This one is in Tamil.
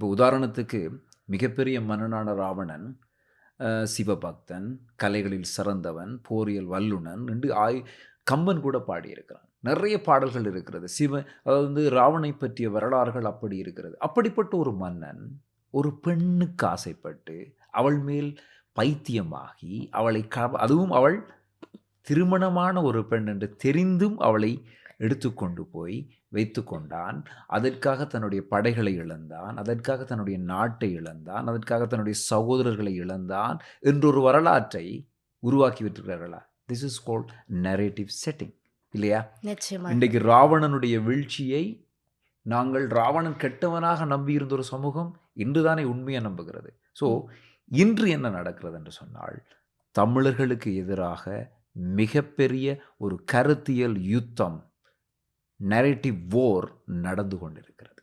இப்போ உதாரணத்துக்கு மிகப்பெரிய மன்னனான ராவணன் சிவபக்தன் கலைகளில் சிறந்தவன் போரியல் வல்லுனன் என்று ஆய் கம்பன் கூட பாடியிருக்கிறான். நிறைய பாடல்கள் இருக்கிறது. சிவ அதாவது வந்து ராவனை பற்றிய வரலாறுகள் அப்படி இருக்கிறது. அப்படிப்பட்ட ஒரு மன்னன் ஒரு பெண்ணுக்கு ஆசைப்பட்டு அவள் மேல் பைத்தியமாகி அவளை க அதுவும் அவள் திருமணமான ஒரு பெண் என்று தெரிந்தும் அவளை எடுத்துக்கொண்டு போய் வைத்து கொண்டான். அதற்காக தன்னுடைய படைகளை இழந்தான். அதற்காக தன்னுடைய நாட்டை இழந்தான். அதற்காக தன்னுடைய சகோதரர்களை இழந்தான் என்றொரு வரலாற்றை உருவாக்கி விட்டிருக்கிறார்களா this is called narrative setting இல்லையா? நிச்சயமா இன்றைக்கு ராவணனுடைய வீழ்ச்சியை நாங்கள் ராவணன் கெட்டவனாக நம்பியிருந்த ஒரு சமூகம் இன்றுதானே உண்மையை நம்புகிறது. ஸோ இன்று என்ன நடக்கிறது என்று சொன்னால் தமிழர்களுக்கு எதிராக மிகப்பெரிய ஒரு கருத்தியல் யுத்தம் நரேட்டிவ் ஓர் நடந்து கொண்டிருக்கிறது.